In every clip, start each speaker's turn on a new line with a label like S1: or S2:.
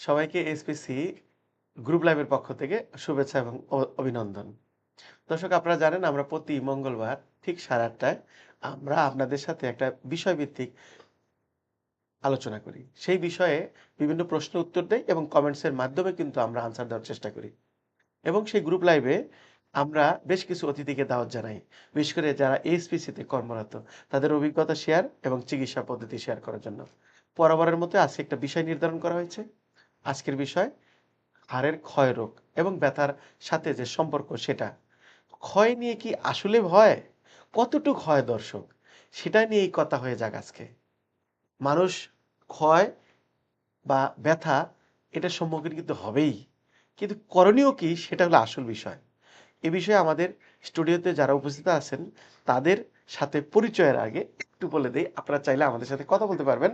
S1: সবাইকে SPC group লাইভের পক্ষ থেকে শুভেচ্ছা এবং অভিনন্দন। দর্শক, আপনারা জানেন আমরা প্রতি মঙ্গলবার ঠিক সাড়ে আটটায় আমরা আপনাদের সাথে একটা বিষয়ভিত্তিক আলোচনা করি। সেই বিষয়ে বিভিন্ন প্রশ্ন উত্তর দেই এবং কমেন্টসের মাধ্যমে কিন্তু আমরা আনসার দেওয়ার চেষ্টা করি। এবং সেই গ্রুপ লাইভে আমরা বেশ কিছু অতিথিকে দাওয়াত জানাই। বিশেষ করে যারা এসপিসিতে কর্মরত, তাদের অভিজ্ঞতা শেয়ার এবং চিকিৎসা পদ্ধতি শেয়ার করার জন্য। বরাবরের মতো আজকে একটা বিষয় নির্ধারণ করা হয়েছে। আজকের বিষয়, হাড়ের ক্ষয় রোগ এবং ব্যথার সাথে যে সম্পর্ক সেটা। ক্ষয় নিয়ে কি আসলে ভয়? কতটুক হয় দর্শক? সেটা নিয়েই কথা হয়ে যাক আজকে। মানুষ ক্ষয় বা ব্যথা এটার সম্মুখীন কিন্তু হবেই। কিন্তু করণীয় কি? সেটা হলো আসল বিষয়। এ বিষয়ে আমাদের স্টুডিওতে যারা উপস্থিত আছেন, তাদের সাথে পরিচয়ের আগে একটু বলে দিই, আপনারা চাইলে আমাদের সাথে কথা বলতে পারবেন।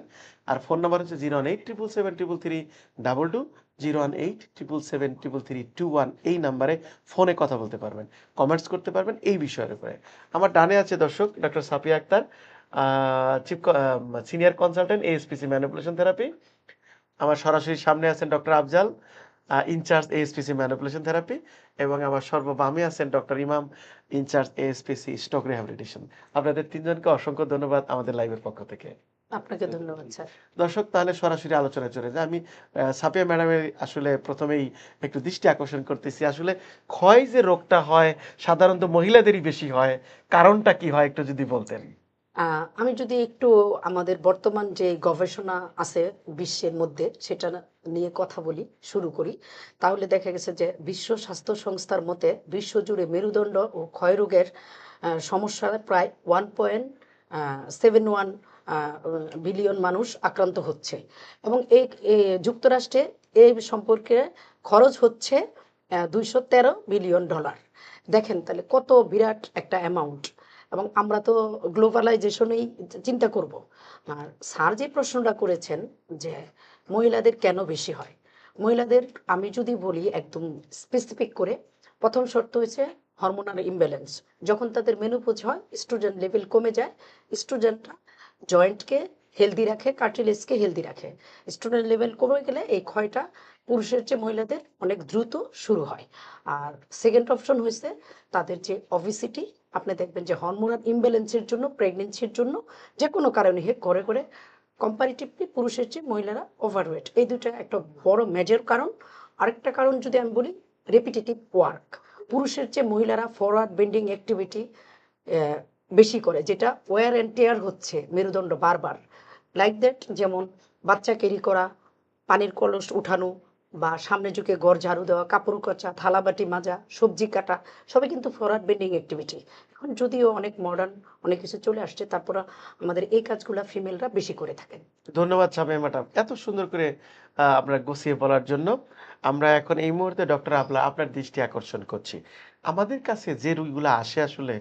S1: আর ফোন নাম্বার হচ্ছে zero one eight triple seven triple three double two, zero one eight triple seven triple three two one, এই নাম্বারে ফোনে কথা বলতে পারবেন, কমেন্টস করতে পারবেন, এই বিষয়ের উপরে। আমার ডানে আছে দর্শক doctor Safia Akhtar chief senior consultant ASPC manipulation therapy আমার সরাসরি সামনে আছেন doctor Afzal. In charge ASPC manipulation therapy এবং আমার সর্ববামে আছেন ডক্টর ইমাম ইনচার্জ এএসপিসি স্টক রিহ্যাবিলিটেশন আপনাদের তিনজনকে অসংখ্য ধন্যবাদ আমাদের লাইভের পক্ষ থেকে।
S2: আপনাকে ধন্যবাদ স্যার।
S1: দর্শক তাহলে সরাসরি আলোচনায় চলে যায় আমি সাপিয়া ম্যাডামের আসলে প্রথমেই একটু দৃষ্টি আকর্ষণ করতেছি। আসলে ক্ষয় যে রোগটা হয় সাধারণত মহিলাদেরই বেশি হয় কারণটা কি হয় একটু যদি বলতেন?
S2: আমি যদি একটু আমাদের বর্তমান যে গবেষণা আছে বিশ্বের মধ্যে সেটা নিয়ে কথা বলি শুরু করি তাহলে দেখা গেছে যে বিশ্ব স্বাস্থ্য সংস্থার মতে বিশ্বজুড়ে মেরুদণ্ড ও ক্ষয়রোগের আহ, সমস্যায় প্রায় one point seven one billion মানুষ আক্রান্ত হচ্ছে। এবং এই যুক্তরাষ্ট্রে এই সম্পর্কে খরচ হচ্ছে দুইশো তেরো বিলিয়ন ডলার দেখেন তাহলে কত বিরাট একটা অ্যামাউন্ট এবং আমরা তো গ্লোবালাইজেশনেই চিন্তা করব। আর স্যার যে প্রশ্নটা করেছেন যে মহিলাদের কেন বেশি হয়, মহিলাদের আমি যদি বলি একদম স্পেসিফিক করে, প্রথম শর্ত হয়েছে হরমোনাল ইমব্যালেন্স যখন তাদের মেনোপোজ হয় স্টুডেন্ট লেভেল কমে যায় স্টুডেন্টরা জয়েন্টকে হেলদি রাখে কার্টিলেজকে হেলদি রাখে। স্টুডেন্ট লেভেল কমে গেলে এই ক্ষয়টা পুরুষের চেয়ে মহিলাদের অনেক দ্রুত শুরু হয়। আর সেকেন্ড অপশন হয়েছে তাদের যে অবিসিটি আপনি দেখবেন যে হরমোনাল ইমব্যালেন্সের জন্য প্রেগনেন্সির জন্য যে কোনো কারণে হে করে করে কম্পারিটিভলি পুরুষের চেয়ে মহিলারা ওভারওয়েট এই দুটো একটা বড় মেজর কারণ। আরেকটা কারণ যদি আমি বলি রেপিটেটিভ ওয়ার্ক পুরুষের চেয়ে মহিলারা ফরওয়ার্ড বেন্ডিং অ্যাক্টিভিটি বেশি করে, যেটা ওয়ার অ্যান্ড টেয়ার হচ্ছে মেরুদণ্ড বারবার। লাইক দ্যাট যেমন বাচ্চা ক্যারি করা, পানির কলস উঠানো বা সামনে ঝুঁকে ঘর ঝাড়ু দেওয়া, কাপড় কাচা থালাবাটি মাজা, সবজি কাটা, সবই কিন্তু ফরওয়ার্ড বেন্ডিং অ্যাক্টিভিটি এখন যদিও অনেক মডার্ন অনেক কিছু চলে আসছে, তারপর আমাদের এই কাজগুলো ফিমেলরা বেশি করে থাকেন।
S1: ধন্যবাদ সামিয়া ম্যাডাম। এত সুন্দর করে আপনার গুছিয়ে বলার জন্য আমরা এখন এই মুহূর্তে ডক্টর আপলা, আপনার দৃষ্টি আকর্ষণ করছি। আমাদের কাছে যে রোগীগুলো আসে আসলে,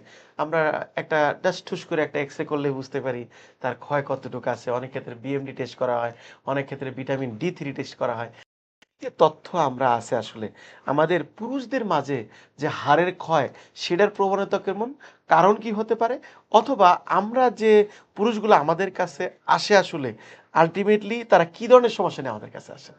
S1: আমরা একটা জাস্ট ঠুস করে একটা এক্স রে করলে বুঝতে পারি তার ক্ষয় কতটুকু আছে। অনেক ক্ষেত্রে বিএমডি টেস্ট করা হয়, অনেক ক্ষেত্রে ভিটামিন ডি থ্রি টেস্ট করা হয়। তথ্য আমরা আছে আসলে, আমাদের পুরুষদের মাঝে যে হাড়ের ক্ষয়, সেটার প্রবণতা কেমন? কারণ কি হতে পারে? অথবা আমরা যে পুরুষগুলো আমাদের কাছে আসে আসলে আলটিমেটলি তারা কি ধরনের সমস্যা নিয়ে আমাদের কাছে আসে?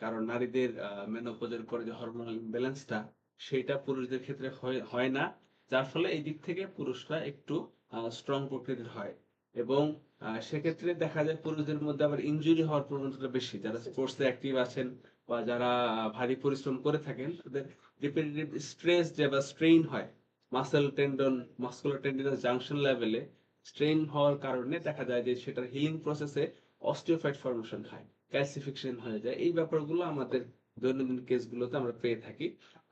S3: কারণ নারীদের মেনোপজের পরে যে হরমোনাল ইমব্যালেন্সটা সেটা পুরুষদের ক্ষেত্রে হয় না। যার ফলে এই দিক থেকে পুরুষরা একটু স্ট্রং প্রকৃতির হয়। এবং সেক্ষেত্রে দেখা যায় পুরুষদের মধ্যে আবার ইনজুরি হওয়ার প্রবণতাটা বেশি। যারা স্পোর্টসে অ্যাক্টিভ আছেন বা যারা ভারী পরিশ্রম করে থাকেন, তাদের রিপিটেটিভ স্ট্রেস যে বা স্ট্রেইন হয় muscle tendon muscular tendinous junction লেভেলে স্ট্রেন হওয়ার কারণে দেখা যায় যে সেটার হিলিং প্রসেসে অস্টিওফাইট ফর্মেশন হয় ক্যালসিফিকেশন হয়ে যায়। এই ব্যাপারগুলো আমাদের দৈনন্দিন কেসগুলোতে আমরা পেয়ে থাকি।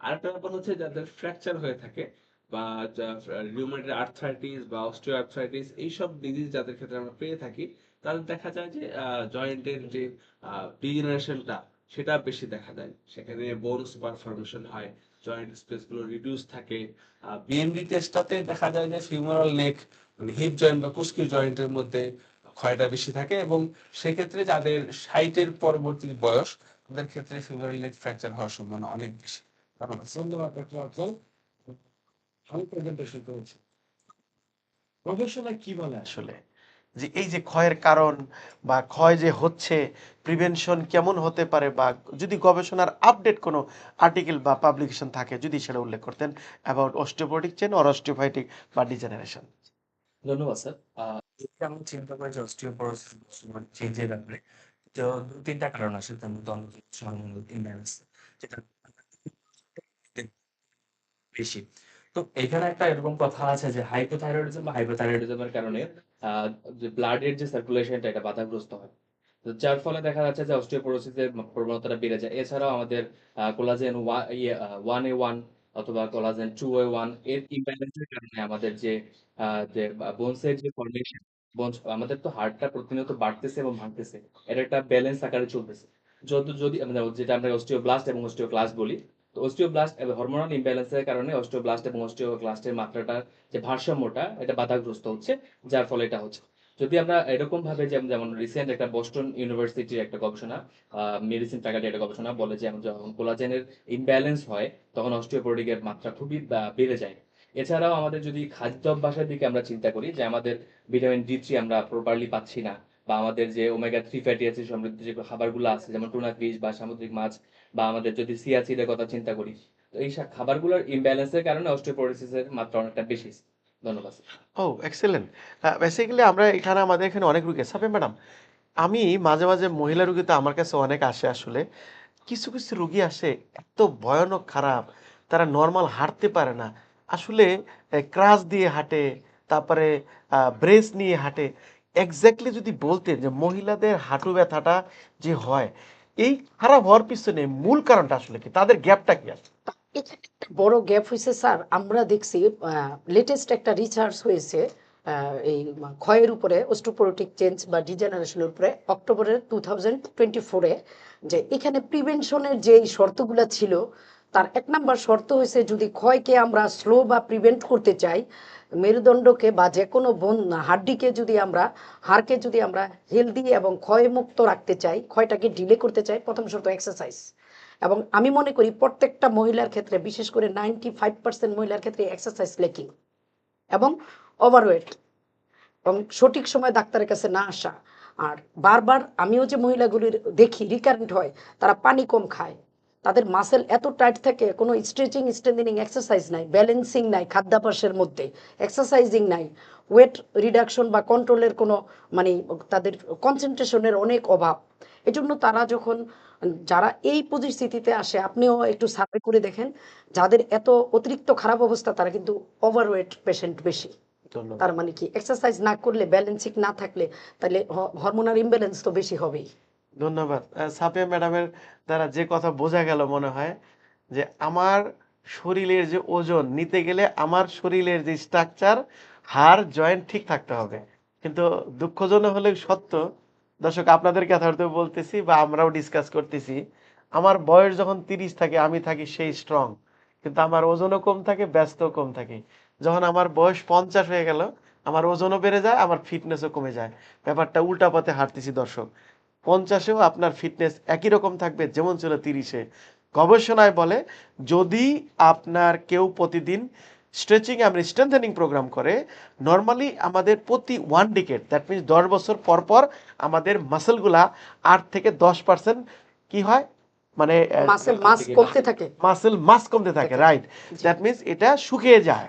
S3: আরেকটা ব্যাপার হচ্ছে যাদের ফ্র্যাকচার হয়ে থাকে বা রিউমেটেড আর্থ্রাইটিস বা অস্টিও এইসব ডিজিজ যাদের ক্ষেত্রে আমরা পেয়ে থাকি তাদের দেখা যায় যে জয়েন্টের যে ডিজেনারেশনটা সেটা বেশি দেখা যায় সেখানে বোন সুপার ফর্মেশন হয় জয়েন্ট স্পেসগুলো রিডিউস থাকে বিএমডি টেস্টটাতে দেখা যায় যে ফিউমারাল নেক মানে হিপ জয়েন্ট বা কুস্কি জয়েন্টের মধ্যে ক্ষয়টা বেশি থাকে এবং সেক্ষেত্রে যাদের ষাটের পরবর্তী বয়স, তাদের ক্ষেত্রে ফিউমারাল নেক ফ্র্যাকচার হওয়ার সম্ভাবনা অনেক বেশি। ধন্যবাদ। আমি প্রেজেন্টেশন করেছি।
S1: গবেষণা কি বলে আসলে? যে এই যে ক্ষয়ের কারণ বা ক্ষয় যে হচ্ছে প্রিভেনশন কেমন হতে পারে বা যদি গবেষণার আপডেট কোনো আর্টিকেল বা পাবলিকেশন থাকে যদি সেটা উল্লেখ করতেন about osteoporotic chain or osteophytic বা ডিজেনারেশন
S4: ধন্যবাদ স্যার। আমরা চিন্তা করি যে অস্টিওপোরোসিস চেঞ্জের ব্যাপারে? তো দু তিনটা কারণ আছে তার মধ্যে অন্যতম হর্মোনাল ইমব্যালেন্স যেটা বেশি। তো এখানে একটা এরকম কথা আছে যে হাইপোথাইরয়েডিজম বা হাইপোথাইরয়েডিজমের কারণে যে ব্লাডের যে সার্কুলেশনটা এটা বাধাগ্রস্ত হয়। যার ফলে দেখা যাচ্ছে যে অস্টিওপোরোসিসের প্রবণতাটা বেড়ে যায়। এছাড়াও আমাদের কোলাজেন ওয়ান এ ওয়ান অথবা কোলাজেন টু এ ওয়ানের ইমব্যালেন্সের কারণে আমাদের যে বোনসের যে ফর্মেশন বোনস আমাদের তো হার্টটা প্রতিনিয়ত বাড়তেছে এবং ভাঙতেছে। এটা একটা ব্যালেন্স আকারে চলতেছে। যদি যদি আমরা যেটা আমরা অস্টিওব্লাস্ট এবং অস্টিওক্লাস্ট বলি তো অস্টিওব্লাস্ট এবং হরমোনাল ইমব্যালেন্সের কারণে অস্টিওব্লাস্ট এবং অস্টিওক্লাস্টের মাত্রাটা যে ভারসাম্যটা, এটা বাধাগ্রস্ত হচ্ছে, যার ফলে এটা হচ্ছে। যদি আমরা এরকম ভাবে যেমন রিসেন্ট একটা বোস্টন ইউনিভার্সিটির একটা গবেষণা মেডিসিন ফ্যাকাল্টি একটা গবেষণা বলে যে যখন কোলাজেনের ইমব্যালেন্স হয়, তখন অস্টিওপোরোটিকের মাত্রা খুবই বেড়ে যায়। এছাড়াও আমাদের যদি খাদ্য অভ্যাসের দিকে আমরা চিন্তা করি যে আমাদের ভিটামিন ডি থ্রি আমরা প্রপারলি পাচ্ছি না বা আমাদের যে ওমেগা থ্রি ফ্যাটি অ্যাসিড সমৃদ্ধ যে খাবারগুলো আছে, যেমন টুনা ফিশ বা সামুদ্রিক মাছ বা আমাদের যদি সিয়াসিডের কথা চিন্তা করি তো এই খাবারগুলোর ইমব্যালেন্সের কারণে অস্টিওপোরোসিসের মাত্রা অনেকটা বেশি। ধন্যবাদ।
S1: ও এক্সেলেন্ট বেসিক্যালি আমরা এখানে, আমাদের এখানে অনেক রুগী সাপে ম্যাডাম আমি মাঝে মাঝে মহিলা রুগী তো আমার কাছে অনেক আসে আসলে। কিছু কিছু রুগী আসে, এত ভয়ানক খারাপ, তারা নর্মাল হাঁটতে পারে না। আসলে ক্রাশ দিয়ে হাঁটে, তারপরে ব্রেস নিয়ে হাঁটে। এক্স্যাক্টলি যদি বলতেন যে মহিলাদের হাঁটু ব্যথাটা যে হয়, এই খারাপ হওয়ার পিছনে মূল কারণটা আসলে কি? তাদের গ্যাপটা কি আছে
S2: বড় গ্যাপ হয়েছে স্যার, আমরা দেখছি লেটেস্ট একটা রিসার্চ হয়েছে এই ক্ষয়ের উপরে অস্টোপোরোটিক চেঞ্জ বা ডিজেনারেশনের উপরে, অক্টোবরের টু থাউজেন্ড টোয়েন্টি ফোরে যে এখানে প্রিভেনশনের যে শর্তগুলো ছিল তার এক নাম্বার শর্ত হয়েছে যদি ক্ষয়কে আমরা স্লো বা প্রিভেন্ট করতে চাই, মেরুদণ্ডকে বা যে কোনো বোন, হাড্ডিকে যদি আমরা, হাড়কে যদি আমরা হেলদি এবং ক্ষয়মুক্ত রাখতে চাই, ক্ষয়টাকে ডিলে করতে চাই, প্রথম শর্ত এক্সারসাইজ এবং আমি মনে করি প্রত্যেকটা মহিলার ক্ষেত্রে, বিশেষ করে নাইনটি ফাইভ পার্সেন্ট মহিলার ক্ষেত্রে এক্সারসাইজ লেকিং এবং ওভারওয়েট এবং সঠিক সময় ডাক্তারের কাছে না আসা। আর বারবার আমিও যে মহিলাগুলির দেখি রিকারেন্ট হয়, তারা পানি কম খায়। তাদের মাসেল এত টাইট থাকে কোনো স্ট্রেচিং স্ট্রেন্থেনিং এক্সারসাইজ নাই ব্যালেন্সিং নাই খাদ্যাভ্যাসের মধ্যে এক্সারসাইজিং নাই ওয়েট রিডাকশন বা কন্ট্রোলের কোনো মানে তাদের কনসেন্ট্রেশনের অনেক অভাব। এজন্য তারা যখন যারা এই পরিস্থিতিতে আসে আপনিও একটু সার্ভে করে দেখেন যাদের এত অতিরিক্ত খারাপ অবস্থা তারা কিন্তু ওভারওয়েট পেশেন্ট বেশি। তার মানে কি এক্সারসাইজ না করলে ব্যালেন্সিং না থাকলে তাহলে হরমোনাল ইমব্যালেন্স তো বেশি হবেই।
S1: ধন্যবাদ। সাফিয়া ম্যাডামের দ্বারা যে কথা বোঝা গেল মনে হয় যে আমার শরীরের যে ওজন নিতে গেলে আমার শরীরের যে স্ট্রাকচার হাড় জয়েন্ট ঠিক থাকতে হবে। কিন্তু দুঃখজনক হলে সত্য, দর্শক, আপনাদের কথা হয়তো বলতেছি বা আমরাও ডিসকাস করতেছি, আমার বয়স যখন তিরিশ থাকে, আমি থাকি সেই স্ট্রং কিন্তু আমার ওজনও কম থাকে ব্যস্ত কম থাকে। যখন আমার বয়স পঞ্চাশ হয়ে গেল, আমার ওজনও বেড়ে যায়, আমার ফিটনেসও কমে যায়। ব্যাপারটা উল্টা পথে হাঁটতেছি, দর্শক। পঞ্চাশেও আপনার ফিটনেস একই রকম থাকবে যেমন ছিল তিরিশে। গবেষণায় বলে যদি আপনার কেউ প্রতিদিন স্ট্রেচিং এবং স্ট্রেংথেনিং প্রোগ্রাম করে নর্মালি আমাদের প্রতি ওয়ান ডিকেট দ্যাট মিনস দশ বছর পর পর আমাদের মাসেলগুলা আট থেকে দশ পার্সেন্ট কি হয়? মানে
S2: মাসেল মাস কমতে থাকে।
S1: মাসেল মাস কমতে থাকে রাইট দ্যাট মিনস এটা শুকিয়ে যায়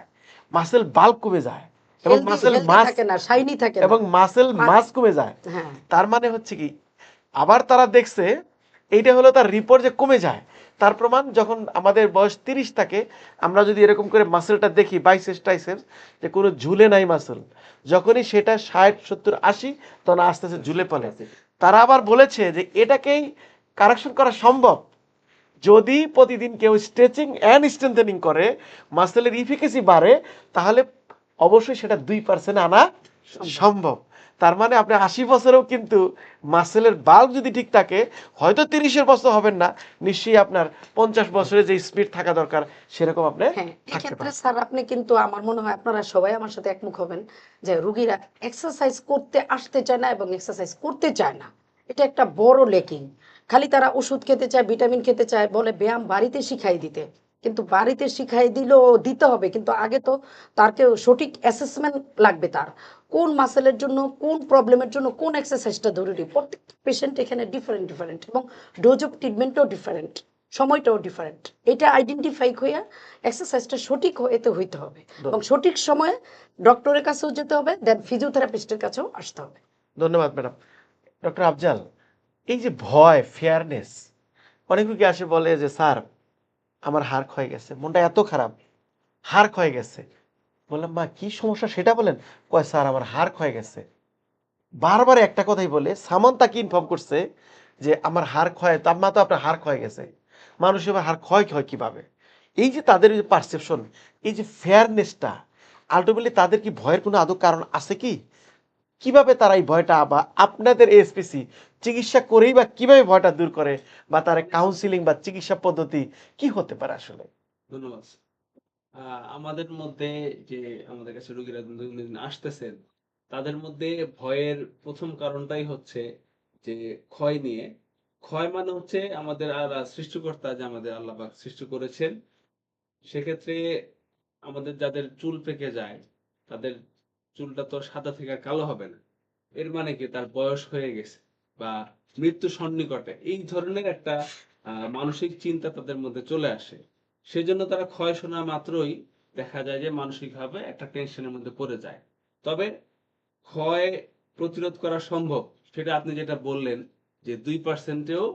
S1: মাসেল বাল্ক কমে যায় এবং মাসেল মাস
S2: থাকে না শাইনি থাকে
S1: এবং মাসেল মাস কমে যায়।
S2: হ্যাঁ।
S1: তার মানে হচ্ছে কি আবার তারা দেখছে এইটা হলো তার রিপোর্ট যে কমে যায়। তার প্রমাণ যখন আমাদের বয়স তিরিশ থাকে আমরা যদি এরকম করে মাসেলটা দেখি বাইসেস টাইসেস যে কোনো ঝুলে নাই মাসেল যখনই সেটা ষাট সত্তর আশি তখন আস্তে আস্তে ঝুলে পড়ে। তারা আবার বলেছে যে এটাকেই কারেকশন করা সম্ভব। যদি প্রতিদিন কেউ স্ট্রেচিং অ্যান্ড স্ট্রেংথেনিং করে মাসেলের ইফিকেসি বাড়ে তাহলে অবশ্যই সেটা দুই পার্সেন্ট আনা সম্ভব। তার মানে আপনি আশি বছরেও কিন্তু মাসেলের বাল্ব যদি ঠিক থাকে হয়তো তিরিশের বছর হবেন না নিশ্চয়ই আপনার পঞ্চাশ বছরে যে স্পিড থাকা দরকার সেরকম আপনি
S2: হ্যাঁ এক্ষেত্রে স্যার আপনি কিন্তু আমার মনে হয় আপনারা সবাই আমার সাথে একমুখ হবেন যে রুগীরা এক্সারসাইজ করতে আসতে চায় না এবং এক্সারসাইজ করতে চায় না। এটা একটা বড় লেকিং খালি তারা ওষুধ খেতে চায় ভিটামিন খেতে চায় বলে ব্যায়াম বাড়িতে শিখাই দিতে। কিন্তু বাড়িতে শিখাই দিলেও দিতে হবে। কিন্তু আগে তো তারকে সঠিক অ্যাসেসমেন্ট লাগবে তার। কোন মাসেলের জন্য কোন প্রবলেমের জন্য কোন এক্সারসাইজটা জরুরি? প্রত্যেক পেশেন্ট এখানে ডিফারেন্ট ডিফারেন্ট এবং ডোজ অফ ট্রিটমেন্টও ডিফারেন্ট সময়টাও ডিফারেন্ট এটা আইডেন্টিফাই হইয়া এক্সারসাইজটা সঠিক এতে হইতে হবে। এবং সঠিক সময়ে ডক্টরের কাছেও যেতে হবে দেন ফিজিওথেরাপিস্টের কাছেও আসতে হবে।
S1: ধন্যবাদ ম্যাডাম ডক্টর আফজাল এই যে ভয় ফেয়ারনেস অনেক রোগী আসে বলে যে স্যার আমার হার ক্ষয়ে গেছে। মনটা এত খারাপ হার ক্ষয়ে গেছে। বললাম, মা, কি সমস্যা সেটা বলেন? কয়, স্যার, আমার হার ক্ষয়ে গেছে। বারবার একটা কথাই বলে সামন তাকে ইনফর্ম করছে যে, আমার হার ক্ষয় তার মা তো আপনার হার ক্ষয়ে গেছে। মানুষ এবার হার ক্ষয় ক্ষয় কীভাবে? এই যে তাদের পারসেপশন এই যে ফেয়ারনেসটা আলটিমেটলি তাদের কি ভয়ের কোনো আদৌ কারণ আছে কি? কীভাবে তারা এই ভয়টা বা আপনাদের এসপিসি চিকিৎসা করেই বা কীভাবে ভয়টা দূর করে বা তার কাউন্সিলিং বা চিকিৎসা পদ্ধতি কি হতে পারে আসলে?
S3: ধন্যবাদ আমাদের মধ্যে যে আমাদের কাছে রোগীরা দৈনন্দিন আসতেছেন, তাদের মধ্যে ভয়ের প্রথম কারণটাই হচ্ছে যে ক্ষয় নিয়ে। ক্ষয় মানে হচ্ছে আমাদের আল্লাহ সৃষ্টিকর্তা যে আমাদের আল্লাহবাক সৃষ্টি করেছেন, সেক্ষেত্রে আমাদের যাদের চুল পেকে যায়, তাদের চুলটা তো সাদা থেকে কালো হবে না। এর মানে কি? তার বয়স হয়ে গেছে বা মৃত্যু সন্নিকটে। এই ধরনের একটা মানসিক চিন্তা তাদের মধ্যে চলে আসে। সেজন্য তারা ক্ষয় শোনা মাত্রই দেখা যায় যে মানসিকভাবে একটা টেনশনের মধ্যে পড়ে যায়। তবে ক্ষয় প্রতিরোধ করা সম্ভব, সেটা আপনি যেটা বললেন যে দুই পার্সেন্টেও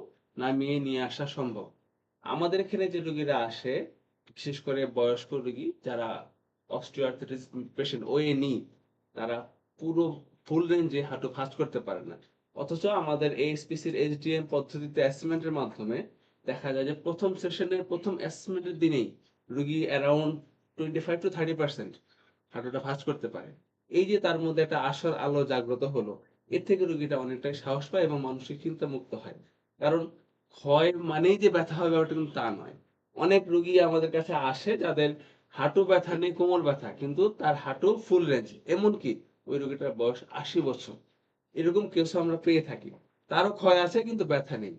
S3: নামিয়ে নিয়ে আসা সম্ভব। আমাদের এখানে যে রুগীরা আসে, বিশেষ করে বয়স্ক রুগী যারা অস্টিওআর্থ্রাইটিস পেশেন্ট ওএনই তারা পুরো ফুল রেঞ্জে হাঁটু ফাস্ট করতে পারে না। অথচ আমাদের এএসপিসির এইচডিএম পদ্ধতিতে অ্যাসেসমেন্টের মাধ্যমে দেখা যায় যে প্রথম সেশনের প্রথম অ্যাসেসমেন্টের দিনেই রোগী around twenty five to thirty percent হাঁটুটা fast করতে পারে। এই যে তার মধ্যে একটা আশার আলো জাগ্রত হলো, এর থেকে রুগীটা অনেকটাই সাহস পায় এবং মানসিক চিন্তা মুক্ত হয়। কারণ ক্ষয় মানেই যে ব্যথা হবে ওটা কিন্তু তা নয়। অনেক রুগী আমাদের কাছে আসে যাদের হাঁটু ব্যথা নেই কোমর ব্যথা, কিন্তু তার হাঁটু ফুল রেঞ্জ এমনকি ওই রোগীটার বয়স আশি বছর। এরকম কেসও আমরা পেয়ে থাকি। তারও ক্ষয় আছে, কিন্তু ব্যথা নেই।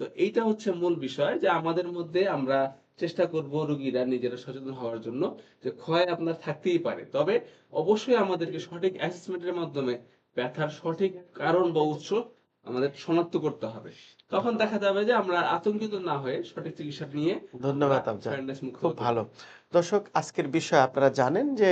S3: তো এইটা হচ্ছে মূল বিষয় যে আমাদের মধ্যে আমরা চেষ্টা করব রোগীরা নিজেরা সচেতন হওয়ার জন্য যে ক্ষয় আপনার থাকতেই পারে। তবে অবশ্যই আমাদেরকে সঠিক অ্যাসেসমেন্টের মাধ্যমে ব্যথার সঠিক কারণ বা উৎস আমাদের শনাক্ত করতে হবে। তখন দেখা যাবে যে আমরা আতঙ্কিত না হয়ে সঠিক চিকিৎসা নিয়ে
S1: ধন্যবাদ খুব ভালো। দর্শক আজকের বিষয় আপনারা জানেন যে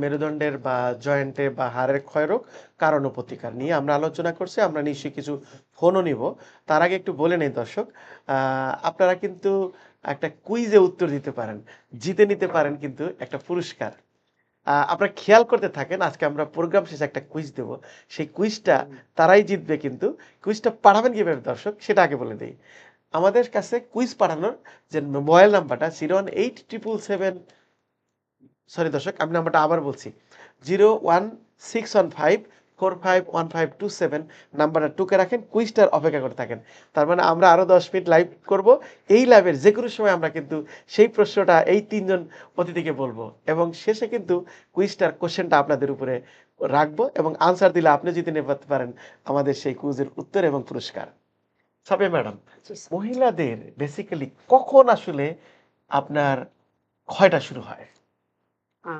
S1: মেরুদণ্ডের বা জয়েন্টে বা হাড়ের ক্ষয়রোগ কারণ ও প্রতিকার নিয়ে আমরা আলোচনা করছি। আমরা নিশ্চয়ই কিছু ফোনও নিব। তার আগে একটু বলে নেই দর্শক আহ, আপনারা কিন্তু একটা কুইজে উত্তর দিতে পারেন জিতে নিতে পারেন কিন্তু একটা পুরস্কার। আপনারা খেয়াল করতে থাকেন আজকে আমরা প্রোগ্রাম শেষে একটা কুইজ দেব। সেই কুইজটা তারাই জিতবে কিন্তু। কুইজটা পাঠাবেন কীভাবে দর্শক? সেটা আগে বলে দিই। আমাদের কাছে কুইজ পাঠানোর যে মোবাইল নাম্বারটা zero one eight triple seven sorry দর্শক আমি নাম্বারটা আবার বলছি zero one six one five four five one five two seven নাম্বারটা টুকে রাখেন কুইজটার অপেক্ষা করে থাকেন। তার মানে আমরা আরও দশ মিনিট লাইভ করব। এই লাইভের যে কোনো সময় আমরা কিন্তু সেই প্রশ্নটা এই তিনজন অতিথিকে বলব। এবং শেষে কিন্তু কুইজটার কোশ্চেনটা আপনাদের উপরে রাখব এবং আনসার দিলে আপনি যদি নিতে পারেন আমাদের সেই কুইজের উত্তর এবং পুরস্কার। সবে ম্যাডাম মহিলাদের বেসিক্যালি কখন আসলে আপনার ক্ষয়টা শুরু হয়?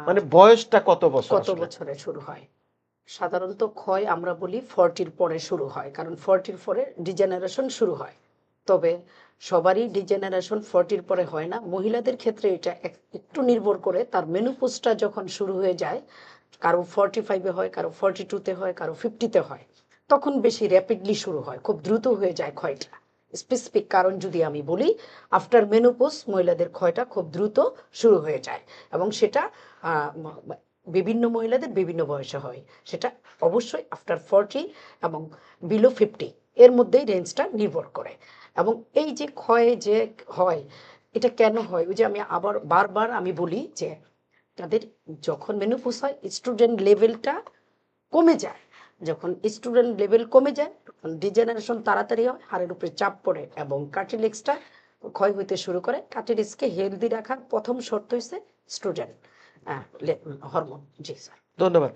S1: মানে বয়সটা কত বছর
S2: কত বছরে শুরু হয়? সাধারণত ক্ষয় আমরা বলি ফর্টির পরে শুরু হয়, কারণ ফর্টির পরে ডিজেনারেশন শুরু হয়। তবে সবারই ডিজেনারেশন ফর্টির পরে হয় না। মহিলাদের ক্ষেত্রে এটা এক- একটু নির্ভর করে তার মেনুপোজটা যখন শুরু হয়ে যায়, কারও ফর্টি ফাইভে হয়, কারও ফর্টি টুতে হয়, কারও ফিফটিতে হয়, তখন বেশি র্যাপিডলি শুরু হয়, খুব দ্রুত হয়ে যায় ক্ষয়টা। স্পেসিফিক কারণ যদি আমি বলি আফটার মেনোপোজ মহিলাদের ক্ষয়টা খুব দ্রুত শুরু হয়ে যায় এবং সেটা বিভিন্ন মহিলাদের বিভিন্ন বয়সে হয়। সেটা অবশ্যই আফটার ফর্টি এবং বিলো ফিফটি এর মধ্যেই রেঞ্জটা নির্ভর করে। এবং এই যে ক্ষয় যে হয়, এটা কেন হয়? ওই যে আমি আবার বারবার আমি বলি যে তাদের যখন মেনুপোজ হয় স্টুডেন্ট লেভেলটা কমে যায়। যখন স্টুডেন্ট লেভেল কমে যায়, তখন ডিজেনারেশন তাড়াতাড়ি হয়, হাড়ের উপরে চাপ পড়ে এবং কার্টিলেক্সটা ক্ষয় হইতে শুরু করে। কার্টিলেক্সকে হেলদি রাখার প্রথম শর্ত হচ্ছে স্টুডেন্ট হরমোন জি স্যার
S1: ধন্যবাদ।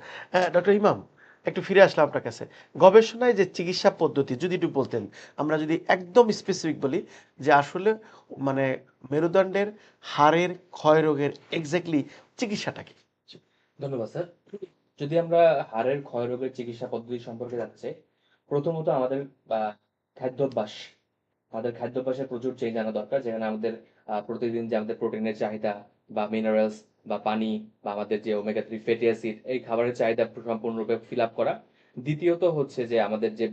S1: ডক্টর ইমাম একটু ফিরে আসলাম আপনার কাছে। গবেষণায় যে চিকিৎসা পদ্ধতি যদি একটু বলতেন আমরা যদি একদম স্পেসিফিক বলি যে আসলে মানে মেরুদণ্ডের হাড়ের ক্ষয় রোগের এক্স্যাক্টলি চিকিৎসাটা কি?
S4: ধন্যবাদ স্যার যদি আমরা হাড়ের ক্ষয় রোগের চিকিৎসা পদ্ধতি সম্পর্কে যাচ্ছে প্রথমত আমাদের আহ, খাদ্যাভ্যাস আমাদের খাদ্যাভ্যাসে প্রচুর চেঞ্জ আনা দরকার যেখানে আমাদের প্রতিদিন যে আমাদের প্রোটিনের চাহিদা বা মিনারেলস বা পানি বা আমাদের যে ওমেগা থ্রি ফ্যাটি অ্যাসিড এই খাবারের চাহিদা সম্পূর্ণরূপে ফিল আপ করা। দ্বিতীয়ত হচ্ছে যে আমাদের যে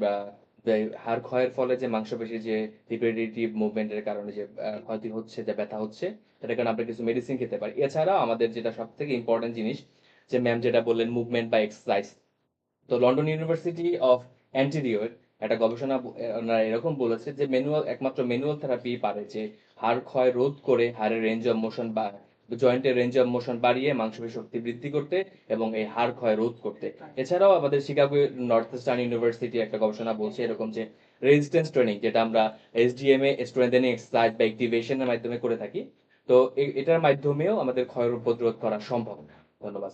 S4: হাড় ক্ষয়ের ফলে যে মাংসপেশির যে রিপিটেটিভ মুভমেন্টের কারণে যে ক্ষতি হচ্ছে, যে ব্যথা হচ্ছে, সেটার কারণে আমরা কিছু মেডিসিন খেতে পারি। এছাড়াও আমাদের যেটা সব থেকে ইম্পর্টেন্ট জিনিস, যে ম্যাম যেটা বললেন মুভমেন্ট বা এক্সারসাইজ তো লন্ডন ইউনিভার্সিটি অফ অ্যান্টিরিওর একটা গবেষণা, ওনারা এরকম বলেছে যে ম্যানুয়াল একমাত্র ম্যানুয়াল থেরাপি পারে যে হাড় ক্ষয় রোধ করে, হাড়ের রেঞ্জ অফ মোশন বা জয়েন্টের রেঞ্জ অফ মোশন বাড়িয়ে মাংসপেশি শক্তি বৃদ্ধি করতে এবং এই হাড় ক্ষয় রোধ করতে। এছাড়াও আমাদের শিকাগো নর্থ ইস্টার্ন ইউনিভার্সিটি একটা গবেষণা বলছে এরকম যে রেজিস্ট্যান্স ট্রেনিং যেটা আমরা এসডিএমএ স্ট্রেন্থেনিং এক্সারসাইজ বা অ্যাক্টিভেশনের মাধ্যমে করে থাকি। তো এটার মাধ্যমেও আমাদের ক্ষয় প্রতিরোধ করা সম্ভব। ধন্যবাদ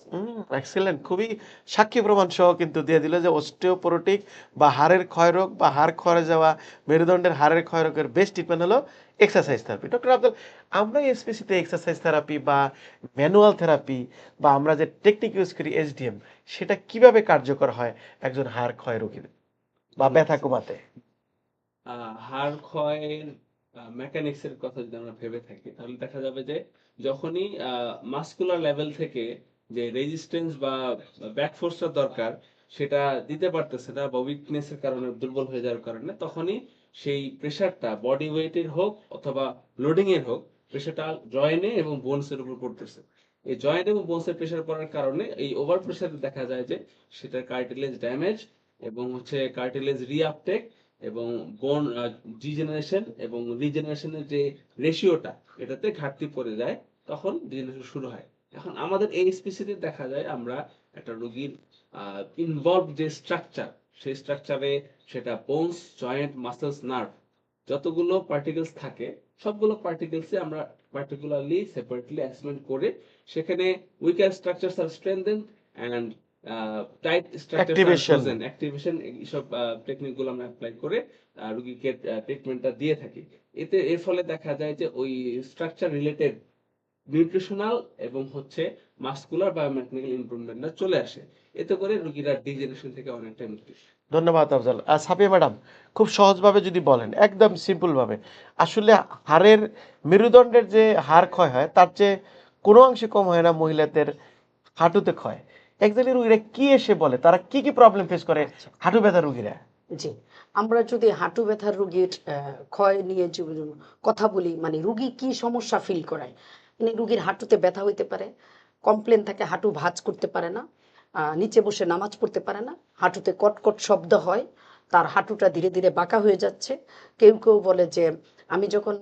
S1: এক্সেলেন্ট খুবই সাক্ষী প্রমাণ সহ কিন্তু দিয়ে দিল যে অস্টিওপোরোটিক বা হাড়ের ক্ষয় রোগ বা হাড় ক্ষয়ে যাওয়া মেরুদণ্ডের হাড়ের ক্ষয় রোগের বেস্ট ট্রিটমেন্ট হলো এক্সারসাইজ থেরাপি ডক্টর আব্দুল আমরা এসপিসিতে এক্সারসাইজ থেরাপি বা ম্যানুয়াল থেরাপি বা আমরা যে টেকনিক ইউজ করি এসডিএম সেটা কীভাবে কার্যকর হয় একজন হাড় ক্ষয় রোগীর বা ব্যথা কমাতে
S3: হাড় ক্ষয়ের মেকানিক্স এর কথা যদি আমরা ভেবে থাকি তাহলে দেখা যাবে যে যখনই মাস্কুলার লেভেল থেকে যে রেজিস্ট্যান্স বা ব্যাক ফোর্সটা দরকার, সেটা দিতে পারতেছে না বা উইকনেস এর কারণে, দুর্বল হয়ে যাওয়ার কারণে, তখনই সেই প্রেশারটা বডি ওয়েটের হোক অথবা লোডিং এর হোক প্রেশারটা জয়েন্টে এবং বোনস এর উপর পড়তেছে। এই জয়েন্ট এবং বোনস এর প্রেশার পড়ার কারণে এই ওভার প্রেশারে দেখা যায় যে সেটার কার্টিলেজ ড্যামেজ এবং হচ্ছে কার্টিলেজ রিআপটেক এবং বোন ডিজেনারেশন এবং রিজেনারেশনের যে রেশিওটা এটাতে ঘাটতি পড়ে যায়, তখন ডিজেনারেশন শুরু হয়। এখন আমাদের এই স্পেসিতে দেখা যায় আমরা একটা রোগীর ইনভলভ যে স্ট্রাকচার সেই স্ট্রাকচারে সেটা বোনস জয়েন্ট মাসেলস নার্ভ যতগুলো পার্টিকেলস থাকে সবগুলো পার্টিকেলসে আমরা পার্টিকুলারলি সেপারেটলি অ্যাসেসমেন্ট করে সেখানে weaker structures are strengthen and tight structures are activation এইসব টেকনিকগুলো আমরা অ্যাপ্লাই করে রোগীকে ট্রিটমেন্টটা দিয়ে থাকি। এতে এর ফলে দেখা যায় যে ওই স্ট্রাকচার রিলেটেড নিউট্রিশনাল এবং হচ্ছে মাসকুলার বায়োমেকানিক্যাল ইমপ্রুভমেন্টটা চলে আসে। এতে করে রোগীরা ডিজেনারেশন থেকে অনেকটা মুক্তি।
S1: ধন্যবাদ আফজাল। আর সাফিয়া ম্যাডাম খুব সহজভাবে যদি বলেন একদম সিম্পলভাবে আসলে হাড়ের মেরুদণ্ডের যে হাড় ক্ষয় হয় তার চেয়ে কোনো অংশে কম হয় না মহিলাদের হাঁটুতে ক্ষয়। একজাক্টলি রুগীরা কি এসে বলে? তারা কি কি প্রবলেম ফেস করে? হাঁটু ব্যথা রুগীরা।
S2: জি আমরা যদি হাঁটু ব্যথার রুগীর আহ, ক্ষয় নিয়ে কথা বলি মানে রুগী কি সমস্যা ফিল করায়? রুগীর হাঁটুতে ব্যথা হইতে পারে কমপ্লেন থাকে হাঁটু ভাঁজ করতে পারে না নিচে বসে নামাজ পড়তে পারে না, হাঁটুতে কটকট শব্দ হয়, তার হাঁটুটা ধীরে ধীরে বাঁকা হয়ে যাচ্ছে। কেউ কেউ বলে যে, আমি যখন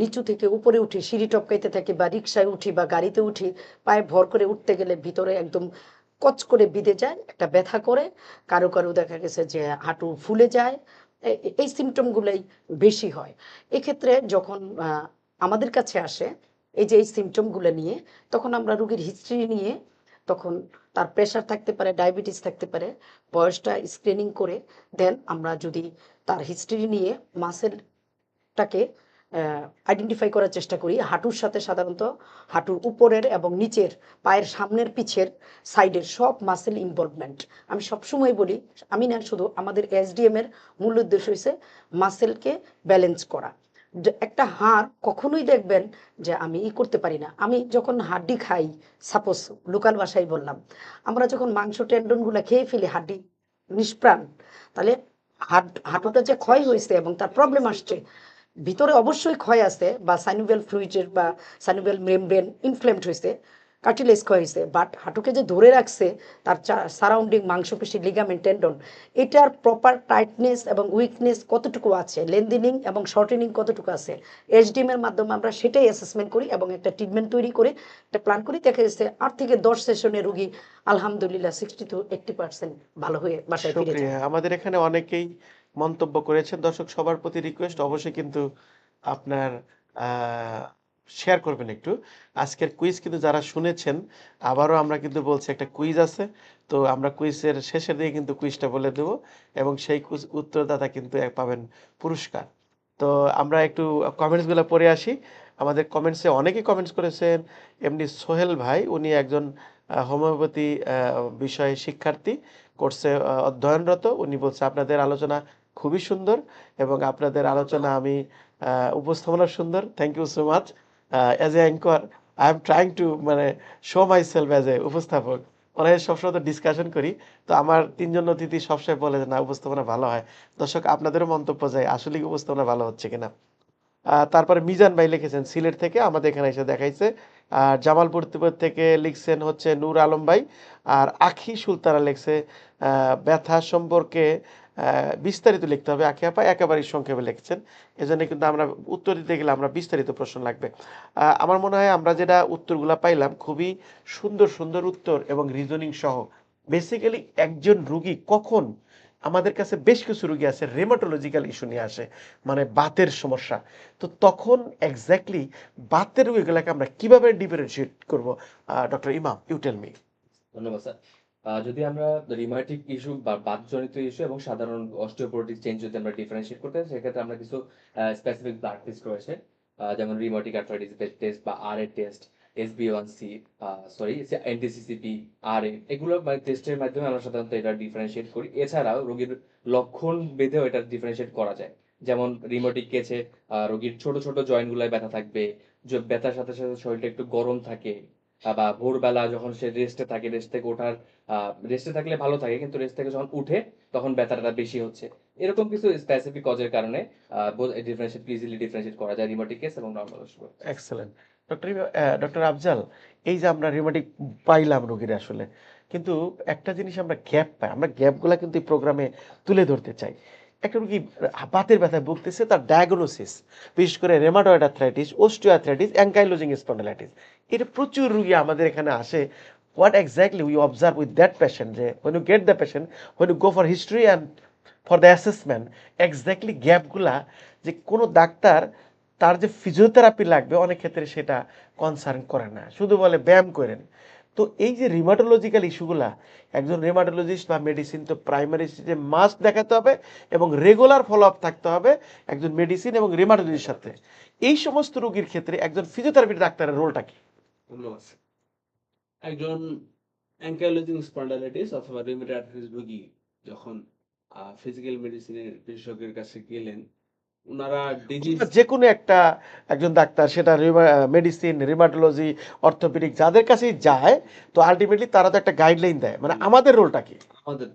S2: নিচু থেকে উপরে উঠি, সিঁড়ি টপকাইতে থাকি বা রিক্সায় উঠি বা গাড়িতে উঠি, পায়ে ভর করে উঠতে গেলে ভিতরে একদম কচ করে বিঁধে যায়, একটা ব্যথা করে, কারও কারও দেখা গেছে যে হাঁটু ফুলে যায় এই সিমটমগুলোই বেশি হয়। এক্ষেত্রে যখন আমাদের কাছে আসে এই যে এই সিমটমগুলো নিয়ে, তখন আমরা রুগীর হিস্ট্রি নিয়ে, তখন তার প্রেশার থাকতে পারে ডায়াবেটিস থাকতে পারে, বয়সটা স্ক্রিনিং করে দেন আমরা যদি তার হিস্ট্রি নিয়ে মাসেলটাকে আইডেন্টিফাই করার চেষ্টা করি, হাঁটুর সাথে সাধারণত হাঁটুর উপরের এবং নিচের, পায়ের সামনের পিছের সাইডের সব মাসেল ইনভলভমেন্ট আমি সবসময় বলি, আমি না, শুধু আমাদের এসডিএম এর মূল উদ্দেশ্য হয়েছে মাসেলকে ব্যালেন্স করা। একটা হাড় কখনোই দেখবেন যে আমি ই করতে পারি না। আমি যখন হাড্ডি খাই সাপোজ লোকাল ভাষায় বললাম, আমরা যখন মাংস টেন্ডনগুলো খেয়ে ফেলি, হাড্ডি নিষ্প্রাণ, তাহলে হাট হাঁটুটা যে ক্ষয় হয়েছে এবং তার প্রবলেম আসছে, ভিতরে অবশ্যই ক্ষয় আছে বা সাইনুবেল ফ্লুইডের বা সাইনুবেল মেমব্রেন ইনফ্লেমড হয়েছে কার্টিলেজ হয়েছে বাট হাঁটুকে যে ধরে রাখছে তার সারাউন্ডিং মাংসপেশি লিগামেন্ট টেন্ডন এটার প্রপার টাইটনেস এবং উইকনেস কতটুকু আছে? লেন্দিনিং এবং শর্টেনিং কতটুকু আছে? এর মাধ্যমে আমরা সেটাই অ্যাসেসমেন্ট করি এবং একটা ট্রিটমেন্ট তৈরি করে একটা প্ল্যান করি। দেখা যাচ্ছে আট থেকে দশ সেশনে রুগী আলহামদুলিল্লাহ সিক্সটি টু এইটটি পার্সেন্ট ভালো হয়ে বাসায় ফিরে যায়।
S1: আমাদের এখানে অনেকেই মন্তব্য করেছেন। দর্শক সবার প্রতি রিকোয়েস্ট অবশ্যই কিন্তু আপনার আহ, শেয়ার করবেন একটু। আজকের কুইজ কিন্তু যারা শুনেছেন, আবারও আমরা কিন্তু বলছি একটা কুইজ আছে, তো আমরা কুইজের শেষের দিকে কিন্তু কুইজটা বলে দেব এবং সেই কুইজ উত্তরদাতা কিন্তু পাবেন পুরস্কার। তো আমরা একটু কমেন্টসগুলো পড়ে আসি। আমাদের কমেন্টসে অনেকেই কমেন্টস করেছেন। এমনি সোহেল ভাই, উনি একজন হোমিওপ্যাথি বিষয়ে শিক্ষার্থী কোর্সে অধ্যয়নরত। উনি বলছে, আপনাদের আলোচনা খুবই সুন্দর এবং আপনাদের আলোচনা আমি উপস্থাপনা সুন্দর। Thank you so much as a anchor I am trying to মানে show myself as a উপস্থাপক ওনার সবসময় তো ডিসকাশন করি। তো আমার তিনজন অতিথি সবসময় বলে যে, না, উপস্থাপনা ভালো হয়। দর্শক, আপনাদেরও মন্তব্য যায় আসলে উপস্থাপনা ভালো হচ্ছে কিনা? তারপরে মিজান ভাই লিখেছেন, সিলেট থেকে আমাদের এখানে এসে দেখাইছে। আর জামালপুর থেকে লিখছেন হচ্ছে নূর আলম ভাই। আর আখি সুলতানা লিখছে ব্যথা সম্পর্কে বিস্তারিত লিখতে হবে আখি আপা, একেবারেই সংক্ষেপে লিখছেন। এজন্য কিন্তু আমরা উত্তর দিতে গেলে আমরা বিস্তারিত প্রশ্ন লাগবে। আমার মনে হয় আমরা যেটা উত্তরগুলা পাইলাম, খুবই সুন্দর সুন্দর উত্তর এবং রিজনিং সহ। বেসিক্যালি একজন রুগী কখন আমাদের কাছে বেশ কিছু রুগী আছে রেমাটোলজিক্যাল ইস্যু নিয়ে আসে মানে বাতের সমস্যা। তো তখন এক্স্যাক্টলি বাতের রোগীগুলোকে আমরা কীভাবে ডিফারেন্সিয়েট করব? Doctor Imam you tell me
S4: ধন্যবাদ স্যার আহ, যদি আমরা রিমাটিক ইস্যু বা বাতজনিত ইস্যু এবং সাধারণ অস্টিওপোরোটিক চেঞ্জ যদি আমরা ডিফারেন্সিয়েট করতে হয় সেক্ষেত্রে আমরা কিছু স্পেসিফিক ব্লাড টেস্ট রয়েছে। যেমন রিমাটিক আর্থ্রাইটিস টেস্ট বা R A test SB one C sorry anti CCP আর এগুলো মানে টেস্টের মাধ্যমে আমরা সাধারণত এটা ডিফারেন্সিয়েট করি। এছাড়াও রোগীর লক্ষণ বেঁধেও এটা ডিফারেন্সিয়েট করা যায়। যেমন রিমোটিক কেসে আহ, রোগীর ছোট ছোট জয়েন্ট গুলায় ব্যথা থাকবে যে ব্যথার সাথে সাথে শরীরটা একটু গরম থাকে বা ভোরবেলা যখন সে রেস্টে থাকে রেস্ট থেকে ওঠার রেস্টে থাকলে ভালো থাকে, কিন্তু রেস্ট থেকে যখন উঠে, তখন ব্যথাটা বেশি হচ্ছে। এরকম কিছু স্পেসিফিক কজের কারণে ডিফারেন্সিয়েট ইজিলি ডিফারেন্সিয়েট করা যায় রিমোটিক কেস এবং normal
S1: excellent doctor doctor Afzal এই যে আমরা রিমাটিক পাইলাম রোগীর আসলে, কিন্তু একটা জিনিস আমরা গ্যাপ পাই, আমরা গ্যাপগুলা কিন্তু এই প্রোগ্রামে তুলে ধরতে চাই। একটা রোগী বাতের ব্যথায় ভুগতেছে, তার ডায়াগনোসিস বিশেষ করে rheumatoid arthritis osteoarthritis ankylosing spondylitis এটা প্রচুর রুগী আমাদের এখানে আসে exactly we observe with that patient যে when you get the patient, when you go for history and for the assessment exactly গ্যাপগুলা যে কোনো ডাক্তার তার যে ফিজিওথেরাপি লাগবে, অনেক ক্ষেত্রে সেটা কনসার্ন করে না। শুধু বলে ব্যায়াম করেন। তো এই যে রিমাটোলজিক্যাল ইস্যুগুলা একজন রিমাটোলজিস্ট বা মেডিসিন তো প্রাইমারি স্টেজে মাস্ট দেখাতে হবে এবং রেগুলার ফলো আপ থাকতে হবে একজন মেডিসিন এবং রিমাটোলজির সাথে। এই সমস্ত রোগীর ক্ষেত্রে একজন ফিজিওথেরাপি ডাক্তারের রোলটা কি?
S3: ধন্যবাদ। একজন অ্যাঙ্কাইলোজিং স্পন্ডালাইটিস অথবা রিউমেটয়েড আর্থ্রাইটিস রোগী যখন ফিজিক্যাল মেডিসিনের বিশেষজ্ঞের কাছে গেলেন ওনারা ডিজিজ
S1: যে কোনো একটা একজন ডাক্তার সেটা মেডিসিন রিমাটোলজি অর্থোপেডিক যাদের কাছেই যায় তো আলটিমেটলি তারা তো একটা গাইডলাইন দেয়। মানে আমাদের রোলটা কি?
S3: আমাদের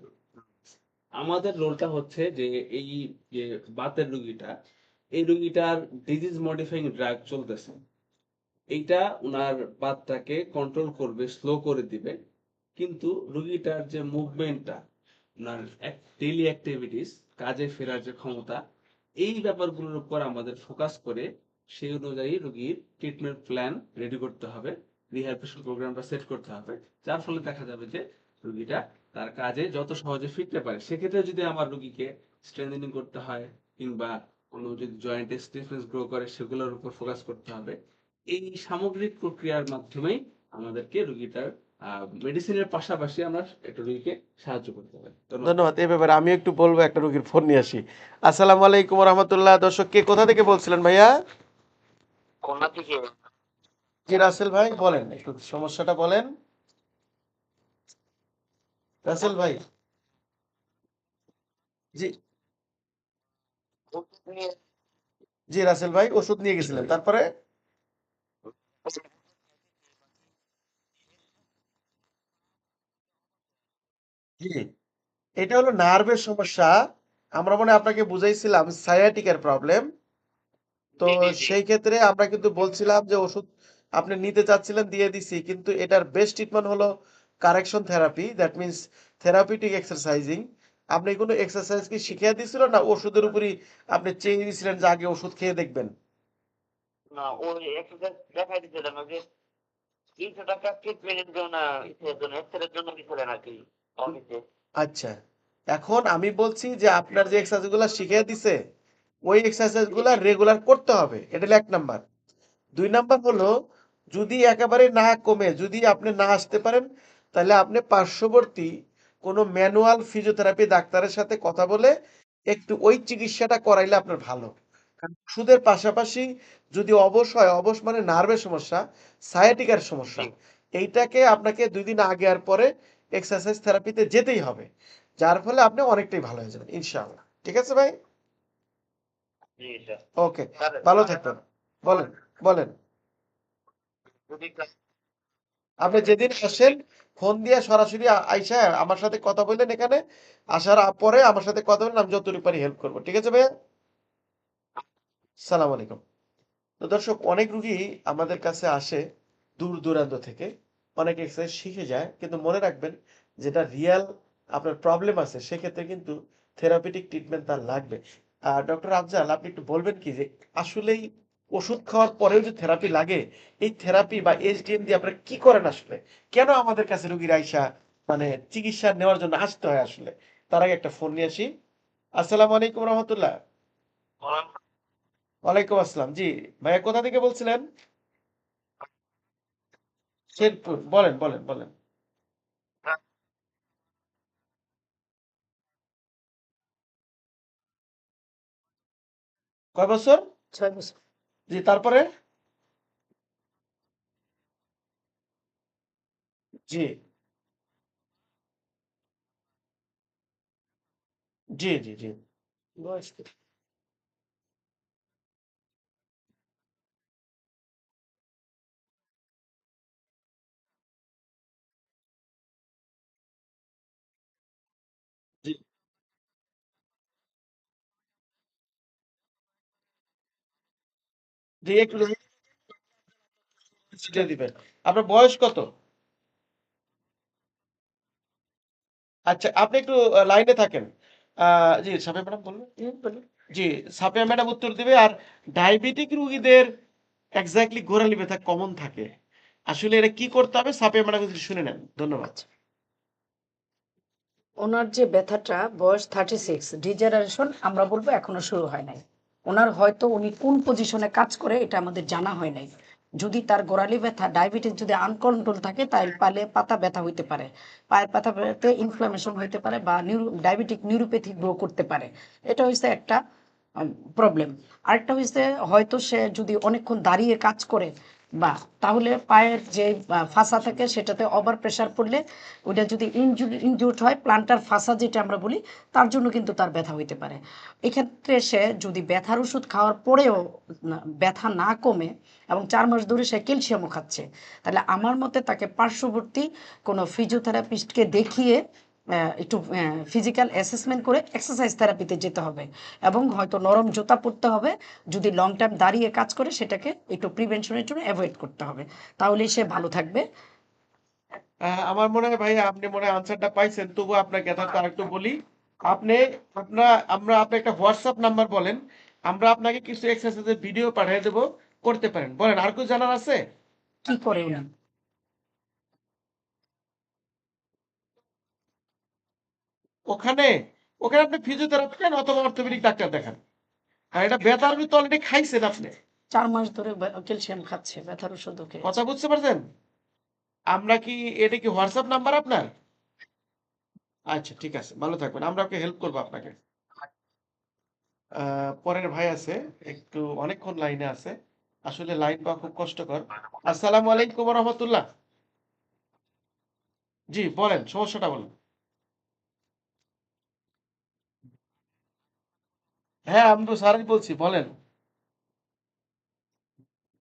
S3: আমাদের রোলটা হচ্ছে যে এই যে বাতের রুগীটা এই রুগীটার ডিজিজ মডিফাইং ড্রাগ চলতেছে। এইটা ওনার বাতটাকে কন্ট্রোল করবে স্লো করে দিবে। কিন্তু রুগীটার যে মুভমেন্টটা ওনার ডেইলি অ্যাক্টিভিটিস কাজে ফেরার যে ক্ষমতা, এই ব্যাপারগুলোর উপর আমাদের ফোকাস করে সেই অনুযায়ী রুগীর ট্রিটমেন্ট প্ল্যান রেডি করতে হবে রিহ্যাবিলিটেশন প্রোগ্রামটা সেট করতে হবে। যার ফলে দেখা যাবে যে রুগীটা তার কাজে যত সহজে ফিরতে পারে। সেক্ষেত্রে যদি আমার রুগীকে স্ট্রেন্থেনিং করতে হয়, কিংবা কোনো যদি জয়েন্টে স্টিফনেস গ্রো করে, সেগুলোর উপর ফোকাস করতে হবে এই সামগ্রিক প্রক্রিয়ার মাধ্যমেই আমাদেরকে রুগীটার মেডিসিনের পাশাপাশি আমরা একটা রুগীকে সাহায্য করতে পারি। ধন্যবাদ।
S1: এই ব্যাপারে আমি একটু বলব একটা রোগীর ফোন নিয়ে আসি। আসসালামু আলাইকুম রহমতুল্লাহ দর্শক কে কোথা থেকে বলছিলেন ভাইয়া?
S5: থেকে?
S1: জি রাসেল ভাই বলেন একটু সমস্যাটা বলেন। রাসেল ভাই। জি। জি রাসেল ভাই ওষুধ নিয়ে গেছিলেন। তারপরে? জি। এটা হলো নার্ভের সমস্যা। আমরা মনে আপনাকে বুঝাইছিলাম সায়াটিকের প্রবলেম তো। সেই ক্ষেত্রে আমরা কিন্তু বলছিলাম যে ওষুধ আপনি নিতে চাচ্ছিলেন দিয়ে দিছি। কিন্তু এটার বেস্ট ট্রিটমেন্ট হলো correction therapy that means therapeutic exercising আপনি কোনো এক্সারসাইজ কি শিখিয়ে দিছিল না ওষুধের উপরই আপনি চেয়ে দিয়েছিলেন যে আগে ওষুধ খেয়ে দেখবেন? আচ্ছা এখন আমি বলছি যে আপনার যে শিখিয়ে দিছে, ওই রেগুলার করতে হবে, এটা এক নাম্বার। দুই নাম্বার হলো, যদি একেবারে না কমে, যদি আপনি না আসতে পারেন, তাহলে আপনি পার্শ্ববর্তী কোনো ম্যানুয়াল ফিজিওথেরাপি ডাক্তারের সাথে কথা বলে একটু ওই চিকিৎসাটা করাইলে আপনার ভালো। ওষুধের পাশাপাশি যদি অবশ হয় অবশ মানে নার্ভের সমস্যা সায়াটিকার সমস্যা। এইটাকে আপনাকে দুই দিন আগে আর পরে এক্সারসাইজ থেরাপিতে যেতেই হবে। যার ফলে আপনি অনেকটাই ভালো হয়ে যাবেন ইনশাআল্লাহ। ঠিক আছে ভাই?
S5: জি
S1: ওকে ভালো থাকবেন। বলেন বলেন। আপনি যেদিন আসেন ফোন দিয়ে সরাসরি আইসা আমার সাথে কথা বললেন এখানে আসার পরে আমার সাথে কথা বললেন আমি যতটুকু পারি হেল্প করব। ঠিক আছে ভাইয়া? সালাম আলাইকুম। তো দর্শক, অনেক রুগী আমাদের কাছে আসে দূর দূরান্ত থেকে। অনেক এক্সারসাইজ শিখে যায়, কিন্তু মনে রাখবেন যেটা রিয়েল আপনার প্রবলেম আছে, সেক্ষেত্রে কিন্তু থেরাপিটিক ট্রিটমেন্ট তার লাগবে। আর ডক্টর আফজাল, আপনি একটু বলবেন কি যে আসলেই ওষুধ খাওয়ার পরেও যে থেরাপি লাগে, এই থেরাপি বা এইচডিএম দিয়ে আপনারা কি করেন আসলে? কেন আমাদের কাছে রুগীর আইসা মানে চিকিৎসা নেওয়ার জন্য আসতে হয় আসলে? তার আগে একটা ফোন নিয়ে আসি। আসসালামু আলাইকুম রহমতুল্লাহ। ওয়ালাইকুম আসসালাম। জি ভাইয়া কোথা থেকে বলছিলেন? শেরপুর বলেন বলেন বলেন। কয় বছর?
S2: ছয় বছর।
S1: জি তারপরে? জি। জি জি জি।
S2: বয়স
S1: একটু ছিটিয়ে দিবেন। আপনার বয়স কত? আচ্ছা আপনি একটু লাইনে থাকেন। জি সাফিয়া ম্যাডাম বলুন। জি সাফিয়া ম্যাডাম উত্তর দিবে আর ডায়াবেটিক রোগীদের এক্স্যাক্টলি গোড়ালি ব্যথা কমন থাকে। আসলে এটা কি করতে হবে সাফিয়া ম্যাডাম যদি শুনে নেন। ধন্যবাদ।
S2: ওনার যে ব্যথাটা বয়স থার্টি সিক্স ডিজেনারেশন আমরা বলব এখনও শুরু হয় নাই। ওনার হয়তো উনি কোন পজিশনে কাজ করে এটা আমাদের জানা হয় নাই। যদি তার গোড়ালি ব্যথা ডায়াবেটিস যদি আনকন্ট্রোল থাকে তাহলে পালে পাতা ব্যথা হইতে পারে। পায়ের পাতা ব্যথাতে ইনফ্লামেশন হইতে পারে বা নিউরো ডায়াবেটিক নিউরোপ্যাথি গ্রো করতে পারে। এটা হচ্ছে একটা প্রবলেম আরেকটা হচ্ছে হয়তো সে যদি অনেকক্ষণ দাঁড়িয়ে কাজ করে বা তাহলে পায়ের যে ফাঁসা থাকে সেটাতে ওভার প্রেশার পড়লে ওইটা যদি ইনজুর্ড হয় প্লান্টার ফাঁসা যেটা আমরা বলি, তার জন্য কিন্তু তার ব্যথা হইতে পারে। এক্ষেত্রে সে যদি ব্যথার ওষুধ খাওয়ার পরেও ব্যথা না কমে এবং চার মাস ধরে সে ক্যালসিয়ামও খাচ্ছে, তাহলে আমার মতে তাকে পার্শ্ববর্তী কোনো ফিজিওথেরাপিস্টকে দেখিয়ে একটু ফিজিক্যাল অ্যাসেসমেন্ট করে এক্সারসাইজ থেরাপিতে যেতে হবে। এবং হয়তো নরম জুতা পরতে হবে যদি লং টাইম দাঁড়িয়ে কাজ করে সেটাকে একটু প্রিভেনশনের জন্য অ্যাভয়েড করতে হবে। তাহলে সে ভালো থাকবে।
S1: আমার মনে হয় ভাই আপনি মনে হয় আনসারটা পাইছেন। তবু আপনাকে যথার্থ আরেকটু বলি। আপনি আপনার আমরা আপনি একটা হোয়াটসঅ্যাপ নাম্বার বলেন। আমরা আপনাকে কিছু এক্সারসাইজের ভিডিও পাঠিয়ে দেবো করতে পারেন। বলেন আর কিছু জানার আছে?
S2: কি করে
S1: ওখানে ওখানে আপনি ফিজিওথেরাপি দেন অথবা অর্থোপেডিক ডাক্তার দেখান। আর এটা ব্যথার তো অলরেডি খাইছেন আপনি।
S2: চার মাস ধরে ক্যালসিয়াম খাচ্ছে ব্যথার ওষুধ ওকে।
S1: কথা বুঝতে পারছেন? আমরা কি এটা কি হোয়াটসঅ্যাপ নাম্বার আপনার? আচ্ছা ঠিক আছে ভালো থাকবেন। আমরা ওকে হেল্প করব আপনাকে। পরের ভাই আছে একটু অনেকক্ষণ লাইনে আছে। আসলে লাইন পাওয়া খুব কষ্টকর। আসসালামু আলাইকুম রহমতুল্লাহ। জি বলেন সমস্যাটা বলেন। হ্যাঁ আমি তো সারাজ বলছি বলেন।